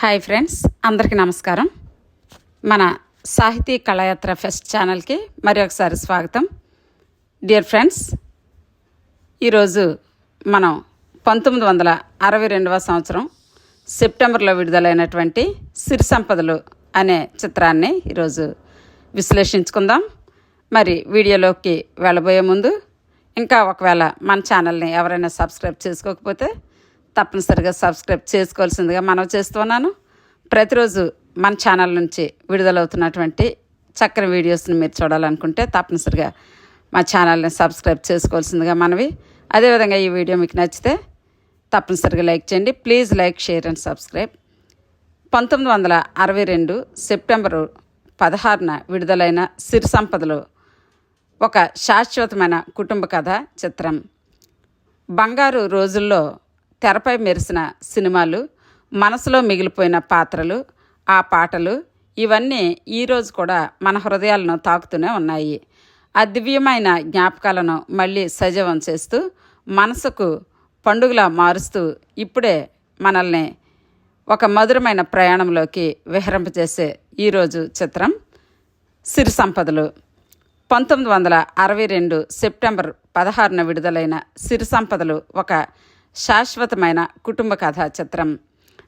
Hi friends అందరికీ నమస్కారం. మన సాహితీ కళాయాత్ర ఫెస్ట్ ఛానల్కి మరి ఒకసారి స్వాగతం. డియర్ ఫ్రెండ్స్ ఈరోజు మనం పంతొమ్మిది వందల అరవై రెండవ సంవత్సరం సెప్టెంబర్లో విడుదలైనటువంటి సిరి సంపదలు అనే చిత్రాన్ని ఈరోజు విశ్లేషించుకుందాం. మరి వీడియోలోకి వెళ్ళబోయే ముందు ఇంకా ఒకవేళ మన ఛానల్ని ఎవరైనా సబ్స్క్రైబ్ చేసుకోకపోతే తప్పనిసరిగా సబ్స్క్రైబ్ చేసుకోవాల్సిందిగా మనం చేస్తున్నాను. ప్రతిరోజు మన ఛానల్ నుంచి విడుదలవుతున్నటువంటి చక్కని వీడియోస్ని మీరు చూడాలనుకుంటే తప్పనిసరిగా మా ఛానల్ని సబ్స్క్రైబ్ చేసుకోవాల్సిందిగా మనవి. అదేవిధంగా ఈ వీడియో మీకు నచ్చితే తప్పనిసరిగా లైక్ చేయండి. Please like share and subscribe. పంతొమ్మిది వందల అరవై రెండు సెప్టెంబరు పదహారున విడుదలైన సిరి సంపదలు ఒక శాశ్వతమైన కుటుంబ కథ చిత్రం. బంగారు రోజుల్లో తెరపై మెరిసిన సినిమాలు మనసులో మిగిలిపోయిన పాత్రలు ఆ పాటలు ఇవన్నీ ఈరోజు కూడా మన హృదయాలను తాకుతూనే ఉన్నాయి. ఆ దివ్యమైన జ్ఞాపకాలను మళ్ళీ సజీవం చేస్తూ మనసుకు పండుగలా మారుస్తూ ఇప్పుడే మనల్ని ఒక మధురమైన ప్రయాణంలోకి విహరింపజేసే ఈరోజు చిత్రం సిరి సంపదలు. పంతొమ్మిది వందల అరవై రెండు సెప్టెంబర్ పదహారున విడుదలైన సిరి సంపదలు ఒక శాశ్వతమైన కుటుంబ కథా చిత్రం.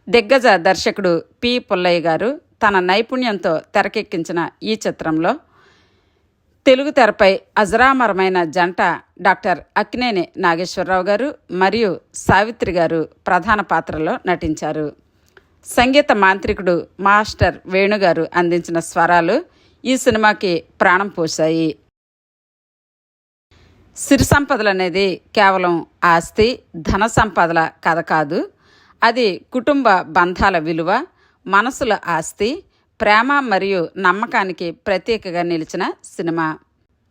దిగ్గజ దర్శకుడు పి. పుల్లయ్య గారు తన నైపుణ్యంతో తెరకెక్కించిన ఈ చిత్రంలో తెలుగు తెరపై అజరామరమైన జంట డాక్టర్ అక్కినేని నాగేశ్వరరావు గారు మరియు సావిత్రి గారు ప్రధాన పాత్రలో నటించారు. సంగీత మాంత్రికుడు మాస్టర్ వేణుగారు అందించిన స్వరాలు ఈ సినిమాకి ప్రాణం పోశాయి. సిరి సంపదలు అనేది కేవలం ఆస్తి ధన సంపదల కథ కాదు. అది కుటుంబ బంధాల విలువ మనసుల ఆస్తి ప్రేమ మరియు నమ్మకానికి ప్రత్యేకగా నిలిచిన సినిమా.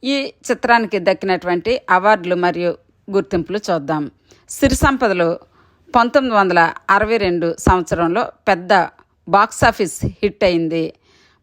ఈ చిత్రానికి దక్కినటువంటి అవార్డులు మరియు గుర్తింపులు చూద్దాం. సిరి సంపదలు పంతొమ్మిది వందల అరవై రెండు సంవత్సరంలో పెద్ద బాక్సాఫీస్ హిట్ అయింది.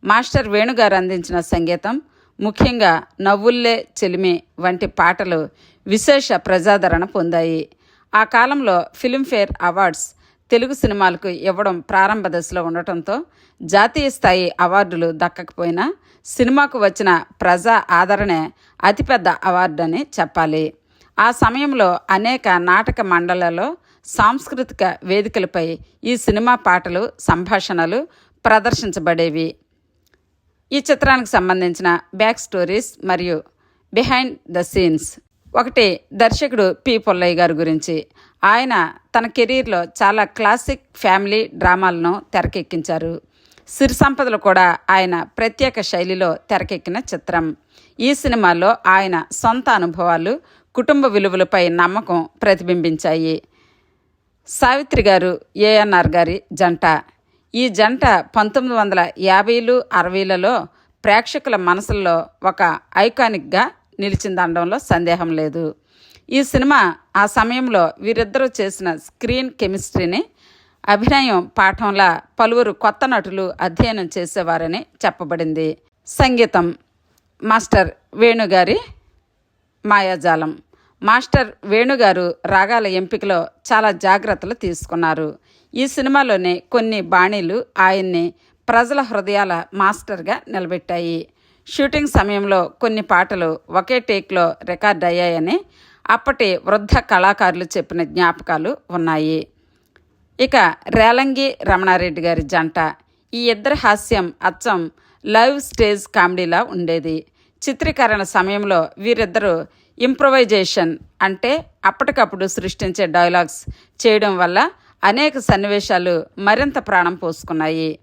మాస్టర్ వేణుగారు అందించిన సంగీతం ముఖ్యంగా నవ్వుల్లే చెలిమి వంటి పాటలు విశేష ప్రజాదరణ పొందాయి. ఆ కాలంలో ఫిల్మ్ఫేర్ అవార్డ్స్ తెలుగు సినిమాలకు ఇవ్వడం ప్రారంభ దశలో ఉండటంతో జాతీయ స్థాయి అవార్డులు దక్కకపోయినా సినిమాకు వచ్చిన ప్రజా ఆదరణే అతిపెద్ద అవార్డు అని చెప్పాలి. ఆ సమయంలో అనేక నాటక మండలాల్లో సాంస్కృతిక వేదికలపై ఈ సినిమా పాటలు సంభాషణలు ప్రదర్శించబడేవి. ఈ చిత్రానికి సంబంధించిన బ్యాక్ స్టోరీస్ మరియు బిహైండ్ ద సీన్స్. ఒకటి దర్శకుడు పి. పుల్లయ్య గారి గురించి. ఆయన తన కెరీర్లో చాలా క్లాసిక్ ఫ్యామిలీ డ్రామాలను తెరకెక్కించారు. సిరి సంపదలు కూడా ఆయన ప్రత్యేక శైలిలో తెరకెక్కిన చిత్రం. ఈ సినిమాలో ఆయన సొంత అనుభవాలు కుటుంబ విలువలపై నమ్మకం ప్రతిబింబించాయి. సావిత్రి గారు ఏఎన్ఆర్ గారి జంట. ఈ జంట పంతొమ్మిది వందల యాభైలు అరవైలలో ప్రేక్షకుల మనసుల్లో ఒక ఐకానిక్గా నిలిచిందనడంలో సందేహం లేదు. ఈ సినిమా ఆ సమయంలో వీరిద్దరూ చేసిన స్క్రీన్ కెమిస్ట్రీని అభినయం పాఠంలా పలువురు కొత్త నటులు అధ్యయనం చేసేవారని చెప్పబడింది. సంగీతం మాస్టర్ వేణుగారి మాయాజాలం. మాస్టర్ వేణుగారు రాగాల ఎంపికలో చాలా జాగ్రత్తలు తీసుకున్నారు. ఈ సినిమాలోనే కొన్ని బాణీలు ఆయన్ని ప్రజల హృదయాల మాస్టర్గా నిలబెట్టాయి. షూటింగ్ సమయంలో కొన్ని పాటలు ఒకే టేక్లో రికార్డ్ అయ్యాయని అప్పటి వృద్ధ కళాకారులు చెప్పిన జ్ఞాపకాలు ఉన్నాయి. ఇక రేలంగి రమణారెడ్డి గారి జంట. ఈ ఇద్దరి హాస్యం అచ్చం లైవ్ స్టేజ్ కామెడీలా ఉండేది. చిత్రీకరణ సమయంలో వీరిద్దరూ ఇంప్రొవైజేషన్ అంటే అప్పటికప్పుడు సృష్టించే డైలాగ్స్ చేయడం వల్ల అనేక సన్నివేశాలు మరింత ప్రాణం పోసుకున్నాయి.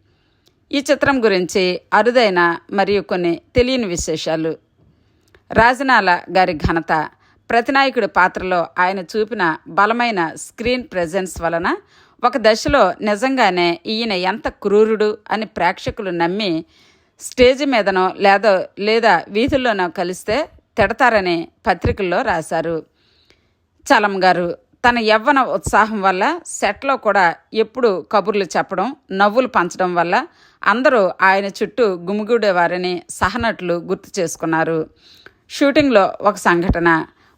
ఈ చిత్రం గురించి అరుదైన మరియు కొన్ని తెలియని విశేషాలు. రాజనాల గారి ఘనత ప్రతినాయకుడి పాత్రలో ఆయన చూపిన బలమైన స్క్రీన్ ప్రెజెన్స్ వలన ఒక దశలో నిజంగానే ఈయన ఎంత క్రూరుడు అని ప్రేక్షకులు నమ్మి స్టేజ్ మీదనో లేదో లేదా వీధుల్లోనో కలిస్తే తిడతారని పత్రికల్లో రాశారు. చలం గారు తన యవ్వన ఉత్సాహం వల్ల సెట్లో కూడా ఎప్పుడు కబుర్లు చెప్పడం నవ్వులు పంచడం వల్ల అందరూ ఆయన చుట్టూ గుమిగూడేవారని సహనటులు గుర్తు చేసుకున్నారు. షూటింగ్లో ఒక సంఘటన.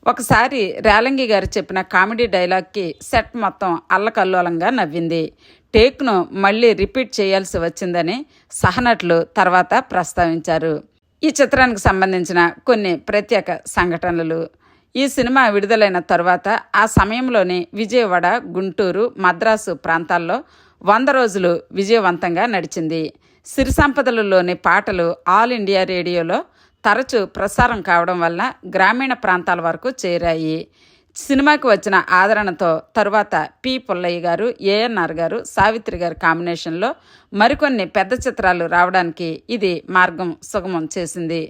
ఒకసారి రేలంగి గారు చెప్పిన కామెడీ డైలాగ్కి సెట్ మొత్తం అల్లకల్లోలంగా నవ్వింది. టేక్ను మళ్ళీ రిపీట్ చేయాల్సి వచ్చిందని సహనట్లు తర్వాత ప్రస్తావించారు. ఈ చిత్రానికి సంబంధించిన కొన్ని ప్రత్యేక సంఘటనలు. ఈ సినిమా విడుదలైన తర్వాత ఆ సమయంలోనే విజయవాడ గుంటూరు మద్రాసు ప్రాంతాల్లో వంద రోజులు విజయవంతంగా నడిచింది. సిరి సంపదలలోని పాటలు ఆల్ ఇండియా రేడియోలో తరచూ ప్రసారం కావడం వల్ల గ్రామీణ ప్రాంతాల వరకు చేరాయి. సినిమాకి వచ్చిన ఆదరణతో తరువాత పి పుల్లయ్య గారు ఏఎన్ఆర్ గారు సావిత్రి గారి కాంబినేషన్లో మరికొన్ని పెద్ద చిత్రాలు రావడానికి ఇది మార్గం సుగమం చేసింది.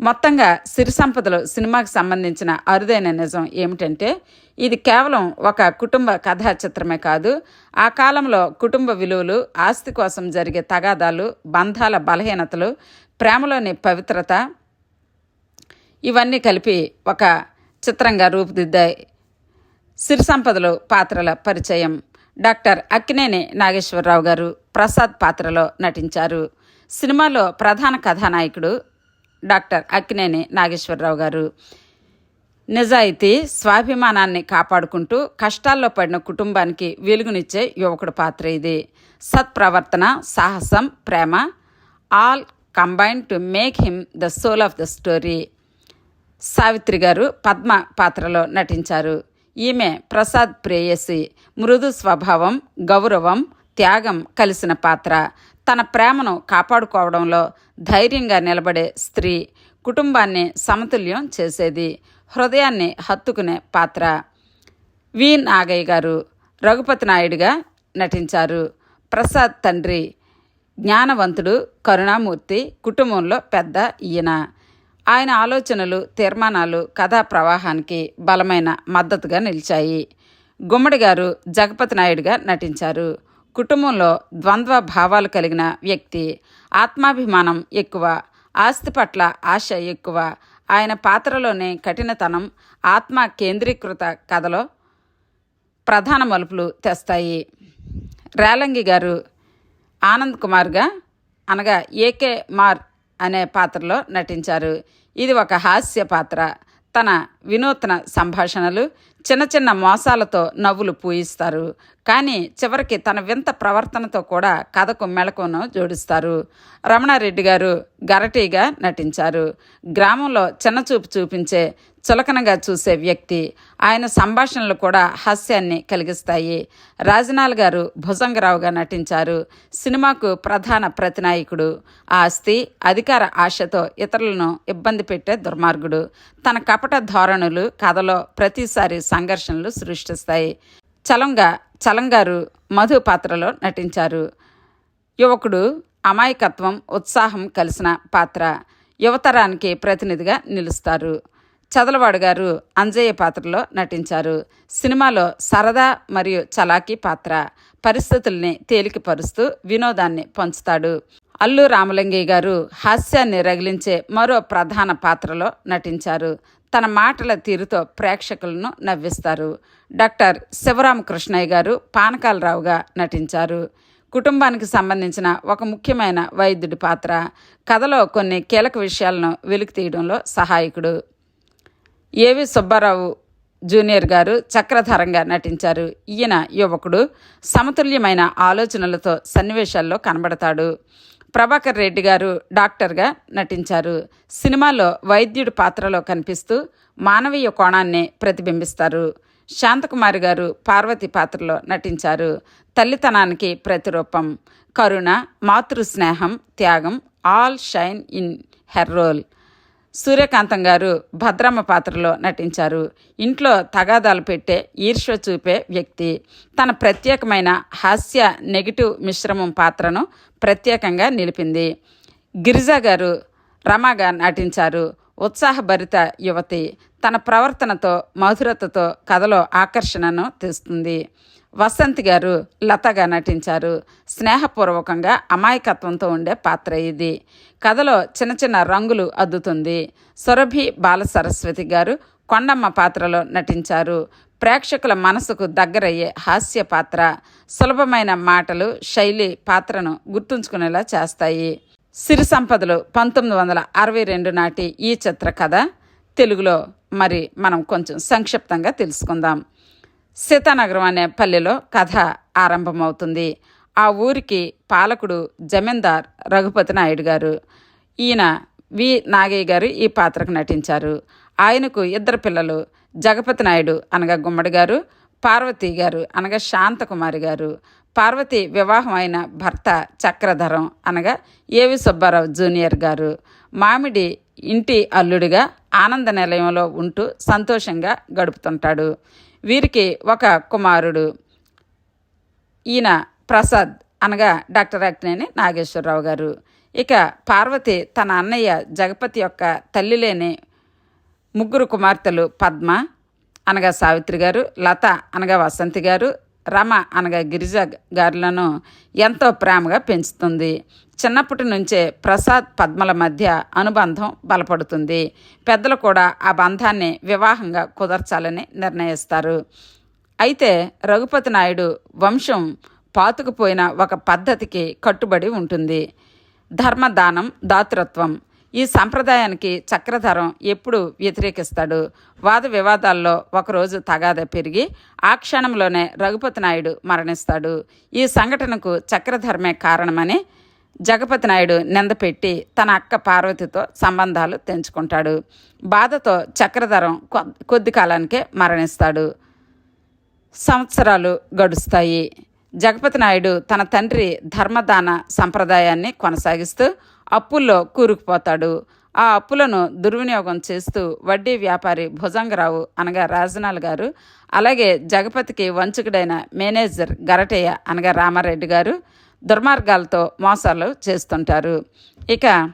మొత్తంగా సిరి సంపదలు సినిమాకి సంబంధించిన అరుదైన నిజం ఏమిటంటే ఇది కేవలం ఒక కుటుంబ కథా చిత్రమే కాదు. ఆ కాలంలో కుటుంబ విలువలు ఆస్తి కోసం జరిగే తగాదాలు బంధాల బలహీనతలు ప్రేమలోని పవిత్రత ఇవన్నీ కలిపి ఒక చిత్రంగా రూపుదిద్దాయి. సిరి సంపదలు పాత్రల పరిచయం. డాక్టర్ అక్కినేని నాగేశ్వరరావు గారు ప్రసాద్ పాత్రలో నటించారు. సినిమాలో ప్రధాన కథానాయకుడు డాక్టర్ అక్కినేని నాగేశ్వరరావు గారు. నిజాయితీ స్వాభిమానాన్ని కాపాడుకుంటూ కష్టాల్లో పడిన కుటుంబానికి వెలుగునిచ్చే యువకుడు పాత్ర ఇది. సత్ప్రవర్తన సాహసం ప్రేమ all combine to make him the soul of the story. Savitri garu Padma పాత్రలో నటించారు. ఈమె ప్రసాద్ ప్రేయసి మృదు స్వభావం గౌరవం త్యాగం కలిసిన పాత్ర. తన ప్రేమను కాపాడుకోవడంలో ధైర్యంగా నిలబడే స్త్రీ కుటుంబాన్ని సమతుల్యం చేసేది హృదయాన్ని హత్తుకునే పాత్ర. వి. నాగయ్య గారు రఘుపతి నాయుడుగా నటించారు. ప్రసాద్ తండ్రి జ్ఞానవంతుడు కరుణామూర్తి కుటుంబంలో పెద్ద ఈయన. ఆయన ఆలోచనలు తీర్మానాలు కథా ప్రవాహానికి బలమైన మద్దతుగా నిలిచాయి. గుమ్మడి గారు జగపతి నాయుడుగా నటించారు. కుటుంబంలో ద్వంద్వ భావాలు కలిగిన వ్యక్తి ఆత్మాభిమానం ఎక్కువ ఆస్తి పట్ల ఆశ ఎక్కువ ఆయన పాత్రలోనే కఠినతనం ఆత్మ కేంద్రీకృత కథలో ప్రధాన మలుపులు తెస్తాయి. రేలంగి గారు ఆనంద్ కుమార్గా అనగా ఏకే మార్ అనే పాత్రలో నటించారు. ఇది ఒక హాస్య పాత్ర. తన వినూత్న సంభాషణలు చిన్న చిన్న మోసాలతో నవ్వులు పూయిస్తారు. కానీ చివరికి తన వింత ప్రవర్తనతో కూడా కథకు మెళకువను జోడిస్తారు. రమణారెడ్డి గారు గరటీగా నటించారు. గ్రామంలో చిన్నచూపు చూపించే చులకనగా చూసే వ్యక్తి. ఆయన సంభాషణలు కూడా హాస్యాన్ని కలిగిస్తాయి. రాజనాల్ గారు భుజంగరావుగా నటించారు. సినిమాకు ప్రధాన ప్రతినాయకుడు. ఆస్తి అధికార ఆశతో ఇతరులను ఇబ్బంది పెట్టే దుర్మార్గుడు. తన కపట ధోరణులు కథలో ప్రతిసారి సంఘర్షణలు సృష్టిస్తాయి. చలంగా చలంగారు మధు పాత్రలో నటించారు. యువకుడు అమాయకత్వం ఉత్సాహం కలిసిన పాత్ర. యువతరానికి ప్రతినిధిగా నిలుస్తారు. చదలవాడు గారు అంజయ్య పాత్రలో నటించారు. సినిమాలో సరదా మరియు చలాకీ పాత్ర పరిస్థితుల్ని తేలికపరుస్తూ వినోదాన్ని పంచుతాడు. అల్లు రామలింగయ్య గారు హాస్యాన్ని రగిలించే మరో ప్రధాన పాత్రలో నటించారు. తన మాటల తీరుతో ప్రేక్షకులను నవ్విస్తారు. డాక్టర్ శివరామకృష్ణయ్య గారు పానకాలరావుగా నటించారు. కుటుంబానికి సంబంధించిన ఒక ముఖ్యమైన వైద్యుడి పాత్ర. కథలో కొన్ని కీలక విషయాలను వెలికి తీయడంలో సహాయకుడు. ఏవి సుబ్బారావు జూనియర్ గారు చక్రధారంగా నటించారు. ఈయన యువకుడు సమతుల్యమైన ఆలోచనలతో సన్నివేశాల్లో కనబడతాడు. ప్రభాకర్ రెడ్డి గారు డాక్టర్గా నటించారు. సినిమాలో వైద్యుడి పాత్రలో కనిపిస్తూ మానవీయ కోణాన్ని ప్రతిబింబిస్తారు. శాంతకుమారి గారు పార్వతి పాత్రలో నటించారు. తల్లితనానికి ప్రతిరూపం కరుణ మాతృ స్నేహం త్యాగం all shine in her role. Suryakantham garu Bhadramma పాత్రలో నటించారు. ఇంట్లో తగాదాలు పెట్టే ఈర్ష్య చూపే వ్యక్తి. తన ప్రత్యేకమైన హాస్య నెగిటివ్ మిశ్రమం పాత్రను ప్రత్యేకంగా నిలిపింది. గిరిజా గారు రమాగా నటించారు. ఉత్సాహభరిత యువతి తన ప్రవర్తనతో మధురతతో కథలో ఆకర్షణను తెస్తుంది. వసంత్ గారు లతగా నటించారు. స్నేహపూర్వకంగా అమాయకత్వంతో ఉండే పాత్ర ఇది. కథలో చిన్న చిన్న రంగులు అద్దుతుంది. సురభి బాలసరస్వతి గారు కొండమ్మ పాత్రలో నటించారు. ప్రేక్షకుల మనసుకు దగ్గరయ్యే హాస్య పాత్ర సులభమైన మాటలు శైలి పాత్రను గుర్తుంచుకునేలా చేస్తాయి. సిరి సంపదలు పంతొమ్మిది వందల అరవై రెండు నాటి ఈ చిత్ర కథ తెలుగులో. మరి మనం కొంచెం సంక్షిప్తంగా తెలుసుకుందాం. సీతానగరం అనే పల్లెలో కథ ఆరంభమవుతుంది. ఆ ఊరికి పాలకుడు జమీందార్ రఘుపతి నాయుడు గారు. ఈయన వి నాగయ్య గారు ఈ పాత్రకు నటించారు. ఆయనకు ఇద్దరు పిల్లలు జగపతి నాయుడు అనగా గుమ్మడి గారు పార్వతి గారు అనగా శాంతకుమారి గారు. పార్వతి వివాహం అయిన భర్త చక్రధరం అనగా ఏవి సుబ్బారావు జూనియర్ గారు. మామిడి ఇంటి అల్లుడిగా ఆనంద నిలయంలో ఉంటూ సంతోషంగా గడుపుతుంటాడు. వీరికి ఒక కుమారుడు. ఈయన ప్రసాద్ అనగా డాక్టర్ అక్నేని నాగేశ్వరరావు గారు. ఇక పార్వతి తన అన్నయ్య జగపతి యొక్క తల్లి లేని ముగ్గురు కుమార్తెలు పద్మ అనగా సావిత్రి గారు లత అనగా వసంతి గారు రమ అనగా గిరిజ గారులను ఎంతో ప్రేమగా పెంచుతుంది. చిన్నప్పటి నుంచే ప్రసాద్ పద్మల మధ్య అనుబంధం బలపడుతుంది. పెద్దలు కూడా ఆ బంధాన్ని వివాహంగా కుదర్చాలని నిర్ణయిస్తారు. అయితే రఘుపతి నాయుడు వంశం పాతుకుపోయిన ఒక పద్ధతికి కట్టుబడి ఉంటుంది. ధర్మదానం దాతృత్వం ఈ సంప్రదాయానికి చక్రధరం ఎప్పుడు వ్యతిరేకిస్తాడు. వాద వివాదాల్లో ఒకరోజు తగాద పెరిగి ఆ క్షణంలోనే రఘుపతి నాయుడు మరణిస్తాడు. ఈ సంఘటనకు చక్రధర్మే కారణమని జగపతి నాయుడు నిందపెట్టి తన అక్క పార్వతితో సంబంధాలు తెంచుకుంటాడు. బాధతో చక్రధరం కొద్ది కాలానికే మరణిస్తాడు. సంవత్సరాలు గడుస్తాయి. జగపతి నాయుడు తన తండ్రి ధర్మదాన సంప్రదాయాన్ని కొనసాగిస్తూ అప్పుల్లో కూరుకుపోతాడు. ఆ అప్పులను దుర్వినియోగం చేస్తూ వడ్డీ వ్యాపారి భుజంగరావు అనగా రాజనాల్ గారు అలాగే జగపతికి వంచుకుడైన మేనేజర్ గరటయ్య అనగా రామారెడ్డి గారు దుర్మార్గాలతో మోసాలు చేస్తుంటారు. ఇక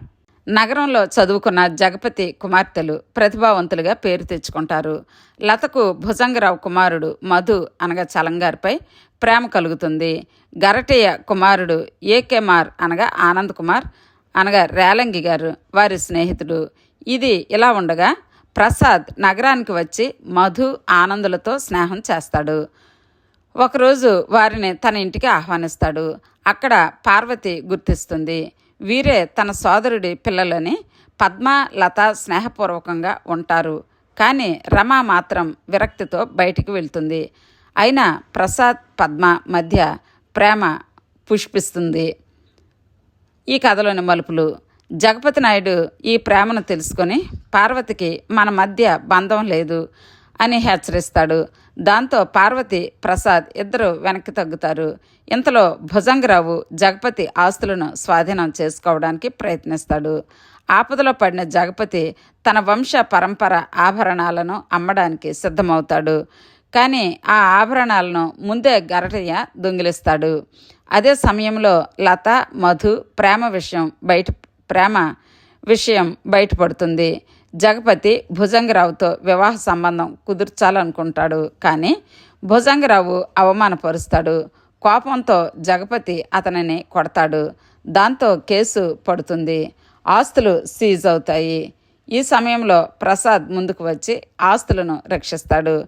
నగరంలో చదువుకున్న జగపతి కుమార్తెలు ప్రతిభావంతులుగా పేరు తెచ్చుకుంటారు. లతకు భుజంగరావు కుమారుడు మధు అనగా చలంగారిపై ప్రేమ కలుగుతుంది. గరటయ్య కుమారుడు ఏకేమార్ అనగా ఆనంద్ కుమార్ అనగా రేలంగి గారు వారి స్నేహితుడు. ఇది ఇలా ఉండగా ప్రసాద్ నగరానికి వచ్చి మధు ఆనందులతో స్నేహం చేస్తాడు. ఒకరోజు వారిని తన ఇంటికి ఆహ్వానిస్తాడు. అక్కడ పార్వతి గుర్తిస్తుంది. వీరే తన సోదరుడి పిల్లలని పద్మ లత స్నేహపూర్వకంగా ఉంటారు. కానీ రమ మాత్రం విరక్తితో బయటికి వెళ్తుంది. అయినా ప్రసాద్ పద్మ మధ్య ప్రేమ పుష్పిస్తుంది. ఈ కథలోని మలుపులు. జగపతి నాయుడు ఈ ప్రేమను తెలుసుకొని పార్వతికి మన మధ్య బంధం లేదు. అని హెచ్చరిస్తాడు. దాంతో పార్వతి ప్రసాద్ ఇద్దరు వెనక్కి తగ్గుతారు. ఇంతలో భుజంగరావు జగపతి ఆస్తులను స్వాధీనం చేసుకోవడానికి ప్రయత్నిస్తాడు. ఆపదలో పడిన జగపతి తన వంశ పరంపర ఆభరణాలను అమ్మడానికి సిద్ధమవుతాడు. కానీ ఆ ఆభరణాలను ముందే గరటయ్య దొంగిలిస్తాడు. అదే సమయంలో లత మధు ప్రేమ విషయం బయట ప్రేమ విషయం బయటపడుతుంది. జగపతి భుజంగరావుతో వివాహ సంబంధం కుదుర్చాలనుకుంటాడు. కానీ భుజంగరావు అవమానపరుస్తాడు. కోపంతో జగపతి అతనిని కొడతాడు. దాంతో కేసు పడుతుంది. ఆస్తులు సీజ్ అవుతాయి. ఈ సమయంలో ప్రసాద్ ముందుకు వచ్చి ఆస్తులను రక్షిస్తాడు.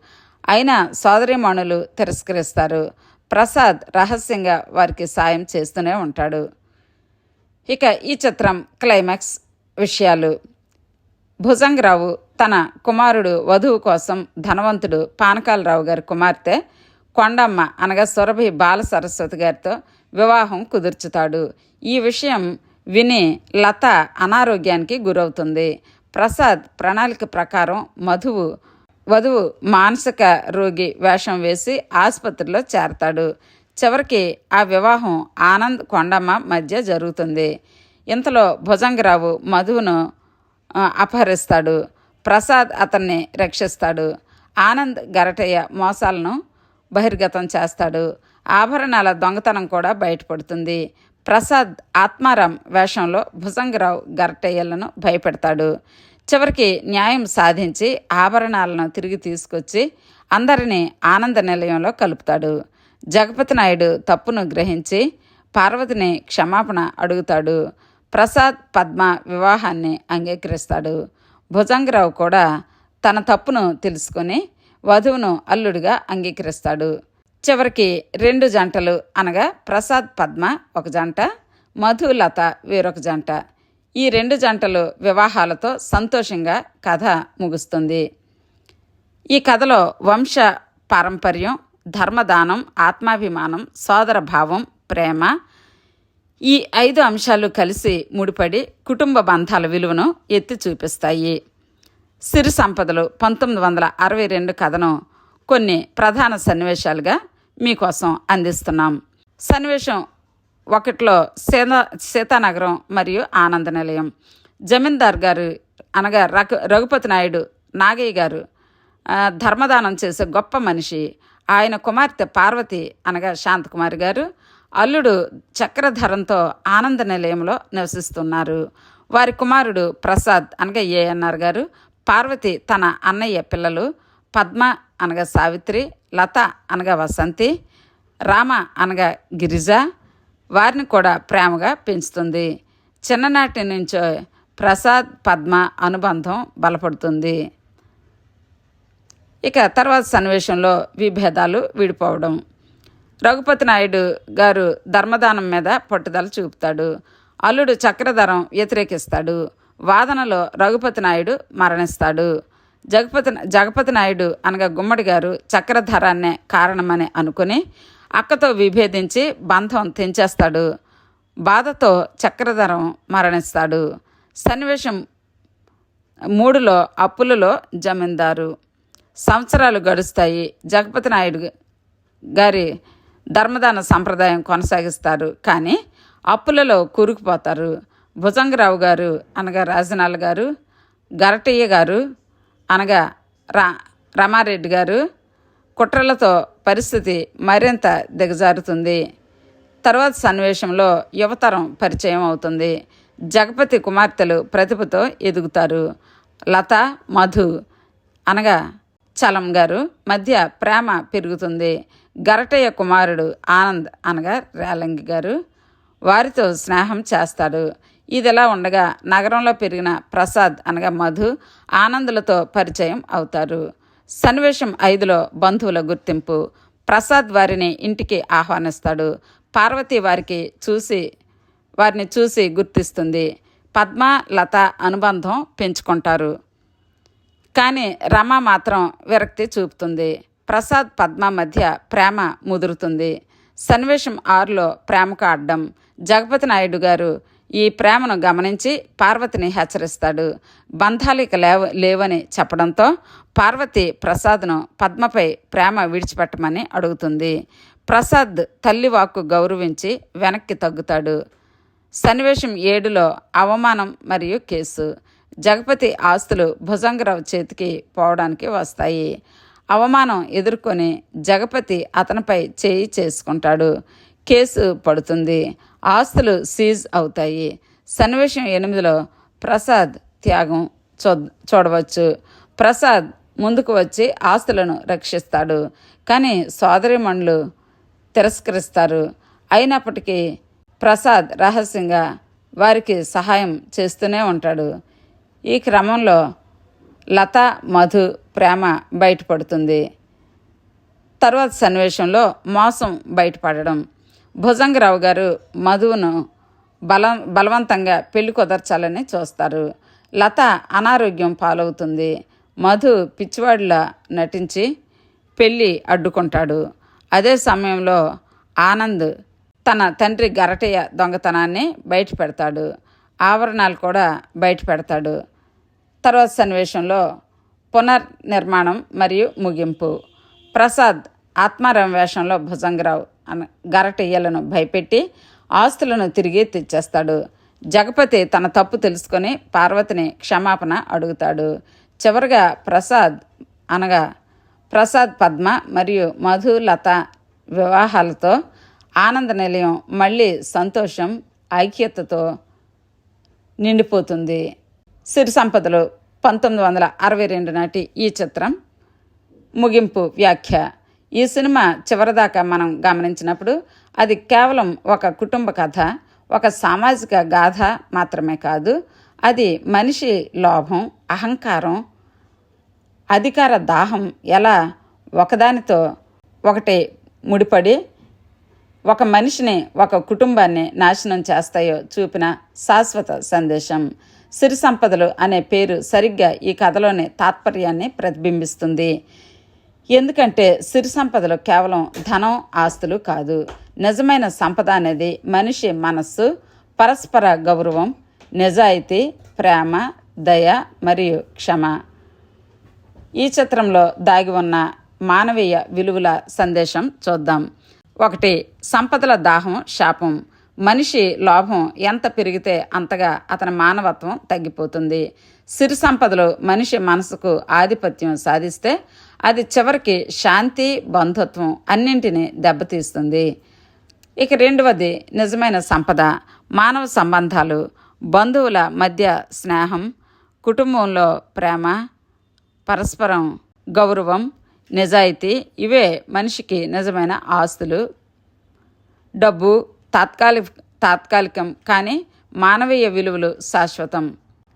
అయినా సోదరిమణులు తిరస్కరిస్తారు. ప్రసాద్ రహస్యంగా వారికి సాయం చేస్తూనే ఉంటాడు. ఇక ఈ చిత్రం క్లైమాక్స్ విషయాలు. భుజంగరావు తన కుమారుడు వధువు కోసం ధనవంతుడు పానకాలరావు గారి కుమార్తె కొండమ్మ అనగా సురభి బాల సరస్వతి గారితో వివాహం కుదుర్చుతాడు. ఈ విషయం విని లత అనారోగ్యానికి గురవుతుంది. ప్రసాద్ ప్రణాళిక ప్రకారం మధువు వధువు మానసిక రోగి వేషం వేసి ఆసుపత్రిలో చేరతాడు. చివరికి ఆ వివాహం ఆనంద్ కొండమ్మ మధ్య జరుగుతుంది. ఇంతలో భుజంగరావు మధువును అపహరిస్తాడు. ప్రసాద్ అతన్ని రక్షిస్తాడు. ఆనంద్ గరటయ్య మోసాలను బహిర్గతం చేస్తాడు. ఆభరణాల దొంగతనం కూడా బయటపడుతుంది. ప్రసాద్ ఆత్మారాం వేషంలో భుజంగరావు గరటయ్యలను భయపెడతాడు. చివరికి న్యాయం సాధించి ఆభరణాలను తిరిగి తీసుకొచ్చి అందరినీ ఆనంద నిలయంలో కలుపుతాడు. జగపతి నాయుడు తప్పును గ్రహించి పార్వతిని క్షమాపణ అడుగుతాడు. ప్రసాద్ పద్మ వివాహాన్ని అంగీకరిస్తాడు. భుజంగరావు కూడా తన తప్పును తెలుసుకొని వధువును అల్లుడిగా అంగీకరిస్తాడు. చివరికి రెండు జంటలు అనగా ప్రసాద్ పద్మ ఒక జంట మధులత వేరొక జంట. ఈ రెండు జంటలు వివాహాలతో సంతోషంగా కథ ముగుస్తుంది. ఈ కథలో వంశ పారంపర్యం ధర్మదానం ఆత్మాభిమానం సోదర భావం ప్రేమ ఈ ఐదు అంశాలు కలిసి ముడిపడి కుటుంబ బంధాల విలువను ఎత్తి చూపిస్తాయి. సిరి సంపదలు పంతొమ్మిది వందల అరవై రెండు కథను కొన్ని ప్రధాన సన్నివేశాలుగా మీకోసం అందిస్తున్నాం. సన్నివేశం ఒకటిలో సీతా సీతానగరం మరియు ఆనంద నిలయం. జమీందార్ గారు అనగా రఘు రఘుపతి నాయుడు నాగయ్య గారు ధర్మదానం చేసే గొప్ప మనిషి. ఆయన కుమార్తె పార్వతి అనగా శాంతకుమారి గారు అల్లుడు చక్రధరంతో ఆనంద నిలయంలో నివసిస్తున్నారు. వారి కుమారుడు ప్రసాద్ అనగా ఏఎన్ఆర్ గారు. పార్వతి తన అన్నయ్య పిల్లలు పద్మ అనగా సావిత్రి లత అనగా వసంతి రామ అనగా గిరిజ. వారిని కూడా ప్రేమగా పెంచుతుంది. చిన్ననాటి నుంచో ప్రసాద్ పద్మ అనుబంధం బలపడుతుంది. ఇక తర్వాత సన్నివేశంలో విభేదాలు విడిపోవడం. రఘుపతి నాయుడు గారు ధర్మదానం మీద పట్టుదల చూపుతాడు. అల్లుడు చక్రధరం వ్యతిరేకిస్తాడు. వాదనలో రఘుపతి నాయుడు మరణిస్తాడు. జగపతి జగపతి నాయుడు అనగా గుమ్మడి గారు చక్రధరాన్నే కారణమని అనుకుని అక్కతో విభేదించి బంధం తెంచేస్తాడు. బాధతో చక్రధరం మరణిస్తాడు. సన్నివేశం మూడులో అప్పులలో జమీందారు. సంవత్సరాలు గడుస్తాయి. జగపతి నాయుడు గారి ధర్మదాన సంప్రదాయం కొనసాగిస్తారు. కానీ అప్పులలో కూరుకుపోతారు. భుజంగరావు గారు అనగా రాజనాల్ గారు గరటయ్య గారు అనగా రా రమారెడ్డి గారు కుట్రలతో పరిస్థితి మరింత దిగజారుతుంది. తర్వాత సన్నివేశంలో యువతరం పరిచయం అవుతుంది. జగపతి కుమార్తెలు ప్రతిభతో ఎదుగుతారు. లత మధు అనగా చలం గారు మధ్య ప్రేమ పెరుగుతుంది. గరటయ్య కుమారుడు ఆనంద్ అనగా రేలంగి గారు వారితో స్నేహం చేస్తాడు. ఇదిలా ఉండగా నగరంలో పెరిగిన ప్రసాద్ అనగా మధు ఆనందులతో పరిచయం అవుతారు. సన్నివేశం ఐదులో బంధువుల గుర్తింపు. ప్రసాద్ వారిని ఇంటికి ఆహ్వానిస్తాడు. పార్వతి వారికి చూసి వారిని చూసి గుర్తిస్తుంది. పద్మ లత అనుబంధం పెంచుకుంటారు. కానీ రమ మాత్రం విరక్తి చూపుతుంది. ప్రసాద్ పద్మ మధ్య ప్రేమ ముదురుతుంది. సన్నివేశం ఆరులో ప్రేమకు అడ్డం. జగపతి నాయుడు గారు ఈ ప్రేమను గమనించి పార్వతిని హెచ్చరిస్తాడు. బంధాలిక లేవ లేవని చెప్పడంతో పార్వతి ప్రసాద్ను పద్మపై ప్రేమ విడిచిపెట్టమని అడుగుతుంది. ప్రసాద్ తల్లి వాక్కు గౌరవించి వెనక్కి తగ్గుతాడు. సన్నివేశం ఏడులో అవమానం మరియు కేసు. జగపతి ఆస్తులు భుజంగరావు చేతికి పోవడానికి వస్తాయి. అవమానం ఎదుర్కొని జగపతి అతనిపై చేయి చేసుకుంటాడు. కేసు పడుతుంది. ఆస్తులు సీజ్ అవుతాయి. సన్నివేశం ఎనిమిదిలో ప్రసాద్ త్యాగం చూ చూడవచ్చు. ప్రసాద్ ముందుకు వచ్చి ఆస్తులను రక్షిస్తాడు. కానీ సోదరిమణులు తిరస్కరిస్తారు. అయినప్పటికీ ప్రసాద్ రహస్యంగా వారికి సహాయం చేస్తూనే ఉంటాడు. ఈ క్రమంలో లత మధు ప్రేమ బయటపడుతుంది. తర్వాత సన్నివేశంలో మోసం బయటపడడం. భుజంగరావు గారు మధువును బలం బలవంతంగా పెళ్ళి కుదర్చాలని చూస్తారు. లత అనారోగ్యం పాలవుతుంది. మధు పిచ్చివాడిలా నటించి పెళ్ళి అడ్డుకుంటాడు. అదే సమయంలో ఆనంద్ తన తండ్రి గరటయ్య దొంగతనాన్ని బయట పెడతాడు ఆవరణాలు కూడా బయట పెడతాడు తర్వాత సన్నివేశంలో పునర్నిర్మాణం మరియు ముగింపు. ప్రసాద్ ఆత్మారాం వేషంలో భుజంగరావు అన గరటయ్యలను భయపెట్టి ఆస్తులను తిరిగి తెచ్చేస్తాడు. జగపతి తన తప్పు తెలుసుకొని పార్వతిని క్షమాపణ అడుగుతాడు. చివరిగా ప్రసాద్ అనగా ప్రసాద్ పద్మ మరియు మధు లత వివాహాలతో ఆనంద నిలయం మళ్ళీ సంతోషం ఐక్యతతో నిండిపోతుంది. సిరి సంపదలు పంతొమ్మిది వందల అరవై రెండు నాటి ఈ చిత్రం ముగింపు వ్యాఖ్య. ఈ సినిమా చివరిదాకా మనం గమనించినప్పుడు అది కేవలం ఒక కుటుంబ కథ ఒక సామాజిక గాథ మాత్రమే కాదు అది మనిషి లోభం అహంకారం అధికార దాహం ఎలా ఒకదానితో ఒకటి ముడిపడి ఒక మనిషిని ఒక కుటుంబాన్ని నాశనం చేస్తాయో చూపిన శాశ్వత సందేశం. సిరి సంపదలు అనే పేరు సరిగ్గా ఈ కథలోని తాత్పర్యాన్ని ప్రతిబింబిస్తుంది. ఎందుకంటే సిరి సంపదలు కేవలం ధనం ఆస్తులు కాదు. నిజమైన సంపద అనేది మనిషి మనస్సు పరస్పర గౌరవం నిజాయితీ ప్రేమ దయ మరియు క్షమ. ఈ చిత్రంలో దాగి ఉన్న మానవీయ విలువల సందేశం చూద్దాం. ఒకటి సంపదల దాహం శాపం. మనిషి లోభం ఎంత పెరిగితే అంతగా అతని మానవత్వం తగ్గిపోతుంది. సిరి సంపదలు మనిషి మనసుకు ఆధిపత్యం సాధిస్తే అది చివరికి శాంతి బంధుత్వం అన్నింటినీ దెబ్బతీస్తుంది. ఇక రెండవది నిజమైన సంపద మానవ సంబంధాలు బంధువుల మధ్య స్నేహం కుటుంబంలో ప్రేమ పరస్పరం గౌరవం నిజాయితీ ఇవే మనిషికి నిజమైన ఆస్తులు. డబ్బు తాత్కాలిక తాత్కాలికం కానీ మానవీయ విలువలు శాశ్వతం.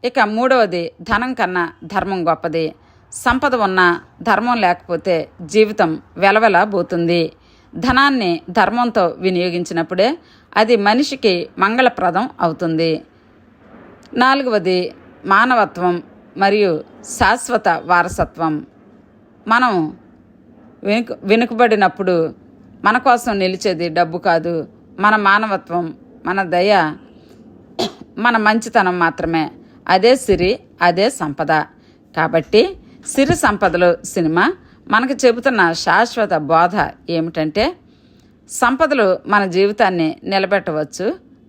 ఇక మూడవది ధనం కన్నా ధర్మం గొప్పది. సంపద ఉన్న ధర్మం లేకపోతే జీవితం వెలవెల పోతుంది ధనాన్ని ధర్మంతో వినియోగించినప్పుడే అది మనిషికి మంగళప్రదం అవుతుంది. నాలుగవది మానవత్వం మరియు శాశ్వత వారసత్వం. మనం వెనుక వెనుకబడినప్పుడు మన కోసం నిలిచేది డబ్బు కాదు. మన మానవత్వం మన దయ మన మంచితనం మాత్రమే. అదే సిరి అదే సంపద. కాబట్టి సిరి సంపదలు సినిమా మనకు చెబుతున్న శాశ్వత బోధ ఏమిటంటే సంపదలు మన జీవితాన్ని నిలబెట్టవచ్చు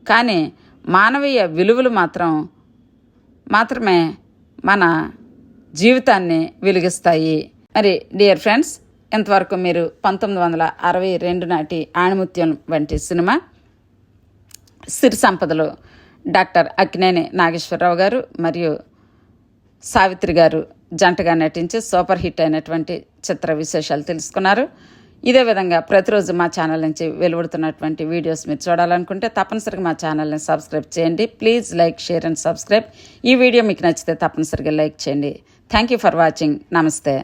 కానీ మానవీయ విలువలు మాత్రం మాత్రమే మన జీవితాన్ని వెలిగిస్తాయి. మరి డియర్ ఫ్రెండ్స్ ఇంతవరకు మీరు పంతొమ్మిది వందల అరవై రెండు నాటి ఆణిముత్యం వంటి సినిమా? సిరి సంపదలు డాక్టర్ అక్కినేని నాగేశ్వరరావు గారు మరియు సావిత్రి గారు జంటగా నటించి సూపర్ హిట్ అయినటువంటి చిత్ర విశేషాలు తెలుసుకున్నారు. ఇదే విధంగా ప్రతిరోజు మా ఛానల్ నుంచి వెలువడుతున్నటువంటి వీడియోస్ మీరు చూడాలనుకుంటే తప్పనిసరిగా మా ఛానల్ని సబ్స్క్రైబ్ చేయండి. Please like share and subscribe. ఈ వీడియో మీకు నచ్చితే తప్పనిసరిగా లైక్ చేయండి. Thank you for watching. నమస్తే.